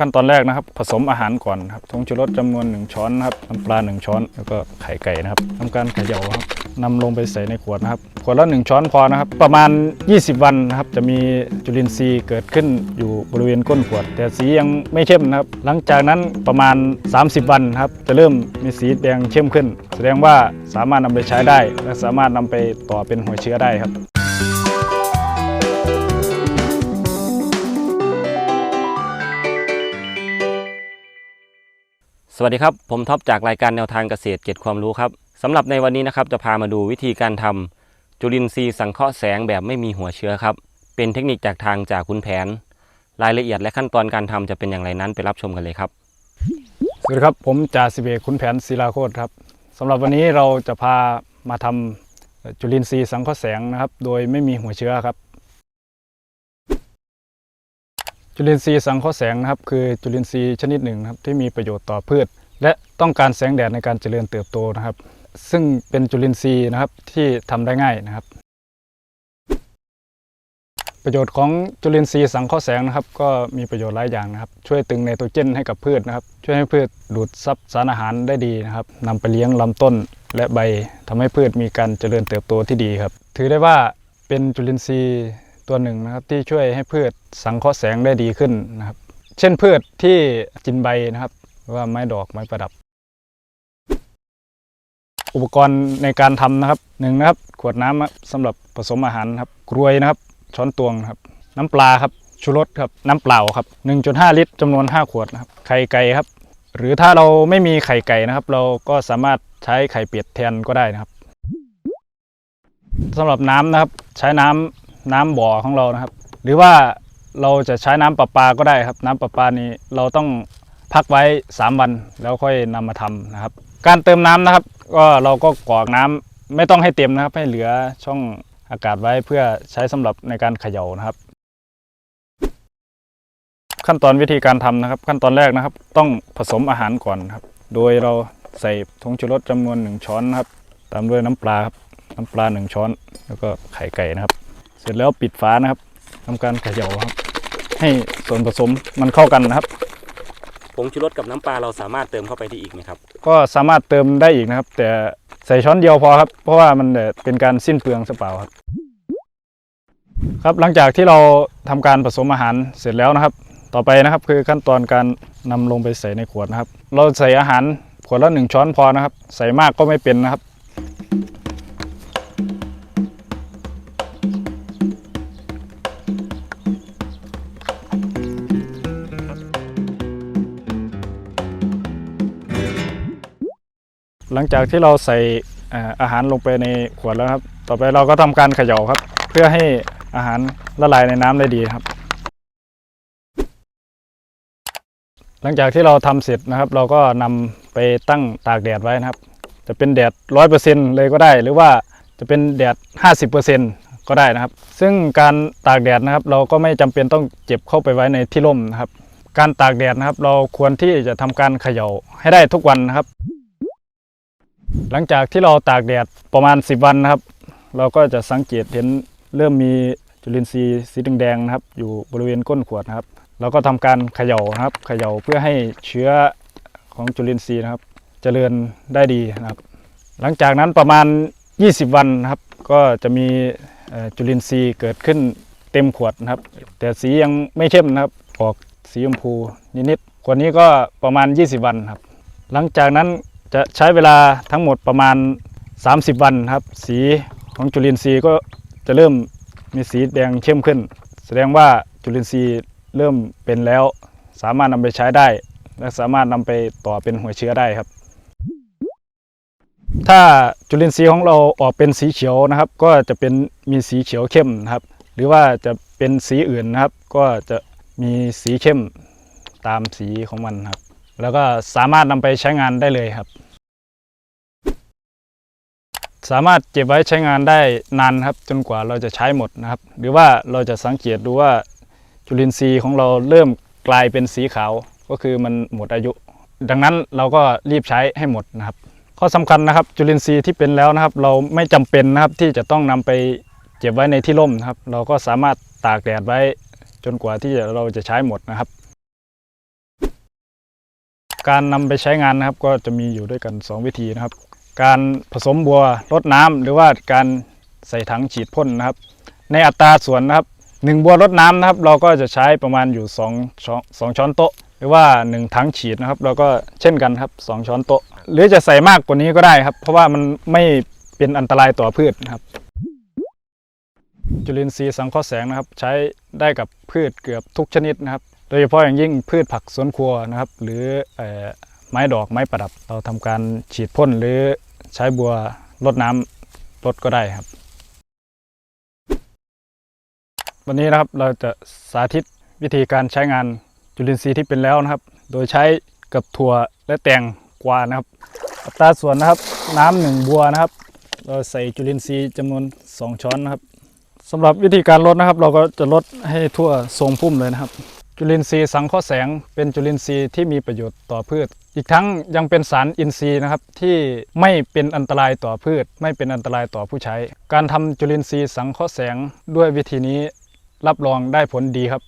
ขั้นตอนแรกนะครับ ผสมอาหารก่อนครับผงชูรสจำนวน 1 ช้อนนะครับน้ำปลา 1 ช้อน แล้วก็ไข่ไก่นะครับทำการเขย่าครับนำลงไปใส่ในขวดนะครับ ขวดละ 1 ช้อนพอนะครับ ประมาณ 20 วันนะครับ จะมีจุลินทรีย์เกิดขึ้นอยู่บริเวณก้นขวด แต่สียังไม่เข้มนะครับ หลังจากนั้นประมาณ 30 วันครับ จะเริ่มมีสีแดงเข้มขึ้น แสดงว่าสามารถนำไปใช้ได้ และสามารถนำไปต่อเป็นหัวเชื้อได้ครับ สวัสดีครับ ผมท็อปจากรายการแนวทางเกษตรเก็บความรู้ครับสำหรับในวันนี้นะครับจะพามาดูวิธีการทำจุลินทรีย์สังเคราะห์แสงแบบไม่มีหัวเชื้อครับ เป็นเทคนิคจากทางจากคุณแผน รายละเอียดและขั้นตอนการทำจะเป็นอย่างไรนั้นไปรับชมกันเลยครับ สวัสดีครับผมจ่าสิบเอกขุนแผนศิลาโคตรครับสำหรับวันนี้เราจะพามาทำเอ่อจุลินทรีย์สังเคราะห์แสงนะครับ โดยไม่มีหัวเชื้อครับ จุลินทรีย์สังเคราะห์แสงนะครับ คือจุลินทรีย์ชนิดหนึ่งนะครับที่มีประโยชน์ต่อพืช และต้องการแสงแดดในการเจริญเติบโตนะครับ ซึ่งเป็นจุลินทรีย์นะครับที่ทำได้ง่ายนะครับ ประโยชน์ของจุลินทรีย์สังเคราะห์แสงนะครับ ก็มีประโยชน์หลายอย่างนะครับ ช่วยตึงไนโตรเจนให้กับพืชนะครับ ช่วยให้พืชดูดซับสารอาหารได้ดีนะครับนำไปเลี้ยงลำต้นและใบทำให้พืชมีการเจริญเติบโตที่ดีครับ ถือได้ว่าเป็นจุลินทรีย์ ตัวหนึ่งนะครับที่ช่วยให้พืชสังเคราะห์แสงได้ดีขึ้นนะครับ เช่นพืชที่กินใบนะครับว่าไม้ดอกไม้ประดับ อุปกรณ์ในการทำนะครับหนึ่งนะครับขวดน้ำสำหรับผสมอาหารครับกรวยนะครับ ช้อนตวงครับ น้ำปลาครับชูรสครับน้ำเปล่าครับ 1.5 ลิตรจำนวน 5 ขวดนะครับไข่ไก่ครับ หรือถ้าเราไม่มีไข่ไก่นะครับ เราก็สามารถใช้ไข่เป็ดแทนก็ได้นะครับสำหรับน้ำนะครับใช้น้ำ น้ำบ่อของเรานะครับ หรือว่าเราจะใช้น้ำประปาก็ได้ครับ น้ำประปานี้เราต้องพักไว้ 3 วันแล้วค่อยนำมาทำนะครับ การเติมน้ำนะครับ ก็เราก็กรอกน้ำไม่ต้องให้เต็มนะครับ ให้เหลือช่องอากาศไว้เพื่อใช้สำหรับในการเขย่านะครับ ขั้นตอนวิธีการทำนะครับ ขั้นตอนแรกนะครับ ต้องผสมอาหารก่อนครับ โดยเราใส่ผงชูรสจำนวน 1 ช้อนนะครับ ตามด้วยน้ำปลาครับ น้ำปลา 1 ช้อน แล้วก็ไข่ไก่นะครับ เสร็จแล้วปิดฝานะครับทำการเขย่าครับ ให้ส่วนผสมมันเข้ากันนะครับผงชูรสกับน้ำปลาเราสามารถเติมเข้าไปได้อีกไหมครับ ก็สามารถเติมได้อีกนะครับ แต่ใส่ช้อนเดียวพอครับ เพราะว่ามันเอ่อเป็นการสิ้นเปลืองสเปล่าครับ ครับหลังจากที่เราทำการผสมอาหารเสร็จแล้วนะครับ ต่อไปนะครับคือขั้นตอนการนำลงไปใส่ในขวดนะครับ เราใส่อาหารขวดละหนึ่งช้อนพอนะครับ ใส่มากก็ไม่เป็นนะครับ หลังจากที่เราใส่อาหารลงไปในขวดแล้วครับ ต่อไปเราก็ทำการเขย่าครับ เพื่อให้อาหารละลายในน้ำได้ดีครับ หลังจากที่เราทำเสร็จนะครับ เราก็นำไปตั้งตากแดดไว้นะครับ จะเป็นแดดร้อยเปอร์เซ็นเลยก็ได้ หรือว่าจะเป็นแดดห้าสิบเปอร์เซ็นก็ได้นะครับ ซึ่งการตากแดดนะครับ เราก็ไม่จำเป็นต้องเก็บเข้าไปไว้ในที่ร่มนะครับ การตากแดดนะครับ เราควรที่จะทำการเขย่าให้ได้ทุกวันนะครับ หลังจากที่เราตากแดดประมาณ 10 วันนะครับ เราก็จะสังเกตเห็นเริ่มมีจุลินทรีย์สีแดงๆนะครับ อยู่บริเวณก้นขวดนะครับ เราก็ทำการเขย่านะครับเขย่าเพื่อให้เชื้อของจุลินทรีย์นะครับเจริญได้ดีนะครับ หลังจากนั้นประมาณ 20 วันนะครับ ก็จะมีจุลินทรีย์เกิดขึ้นเต็มขวดนะครับ แต่สียังไม่เข้มนะครับออกสีชมพูนิดๆขวดนี้ก็ประมาณ 20 วันครับ หลังจากนั้น จะใช้เวลาทั้งหมดประมาณ 30 วันครับ สีของจุลินทรีย์ก็จะเริ่มมีสีแดงเข้มขึ้น แสดงว่าจุลินทรีย์เริ่มเป็นแล้ว สามารถนำไปใช้ได้ และสามารถนำไปต่อเป็นหัวเชื้อได้ครับ ถ้าจุลินทรีย์ของเราออกเป็นสีเขียวนะครับ ก็จะเป็นมีสีเขียวเข้มนะครับ หรือว่าจะเป็นสีอื่นนะครับ ก็จะมีสีเข้มตามสีของมันครับ แล้วก็สามารถนำไปใช้งานได้เลยครับ สามารถเก็บไว้ใช้งานได้นานครับ จนกว่าเราจะใช้หมดนะครับ หรือว่าเราจะสังเกตดูว่าจุลินทรีย์ของเราเริ่มกลายเป็นสีขาวก็คือมันหมดอายุ ดังนั้นเราก็รีบใช้ให้หมดนะครับ ข้อสำคัญนะครับจุลินทรีย์ที่เป็นแล้วนะครับ เราไม่จำเป็นนะครับที่จะต้องนำไปเก็บไว้ในที่ร่มนะครับ เราก็สามารถตากแดดไว้จนกว่าที่เราจะใช้หมดนะครับ การนำไปใช้งานนะครับก็จะมีอยู่ด้วยกัน 2 วิธีนะครับ การผสมบัวรดน้ำหรือว่าการใส่ถังฉีดพ่นนะครับ ในอัตราส่วนนะครับหนึ่งบัวรดน้ำนะครับ เราก็จะใช้ประมาณอยู่2ช้อนสองช้อนโต๊ะ หรือว่า 1 ถังฉีดนะครับ เราก็เช่นกันครับ 2 ช้อนโต๊ะ หรือจะใส่มากกว่านี้ก็ได้ครับ เพราะว่ามันไม่เป็นอันตรายต่อพืชนะครับ จุลินทรีย์สังเคราะห์แสงนะครับ ใช้ได้กับพืชเกือบทุกชนิดนะครับ โดยเฉพาะอย่างยิ่งพืชผักสวนครัวนะครับ หรือเอ่อไม้ดอกไม้ประดับเราทำการฉีดพ่นหรือ ใช้บัวรดน้ำรดก็ได้ครับ วันนี้นะครับเราจะสาธิตวิธีการใช้งานจุลินทรีย์ที่เป็นแล้วนะครับ โดยใช้กับถั่วและแตงกวานะครับ อัตราส่วนนะครับน้ำหนึ่งบัวนะครับ เราใส่จุลินทรีย์จำนวน 2 ช้อนนะครับสำหรับวิธีการลดนะครับ เราก็จะลดให้ทั่วทรงพุ่มเลยนะครับ จุลินทรีย์สังเคราะห์แสง เป็นจุลินทรีย์ที่มีประโยชน์ต่อพืช อีกทั้งยังเป็นสารอินทรีย์นะครับที่ไม่เป็นอันตรายต่อพืช ไม่เป็นอันตรายต่อผู้ใช้ การทำจุลินทรีย์สังเคราะห์แสงด้วยวิธีนี้รับรองได้ผลดีครับ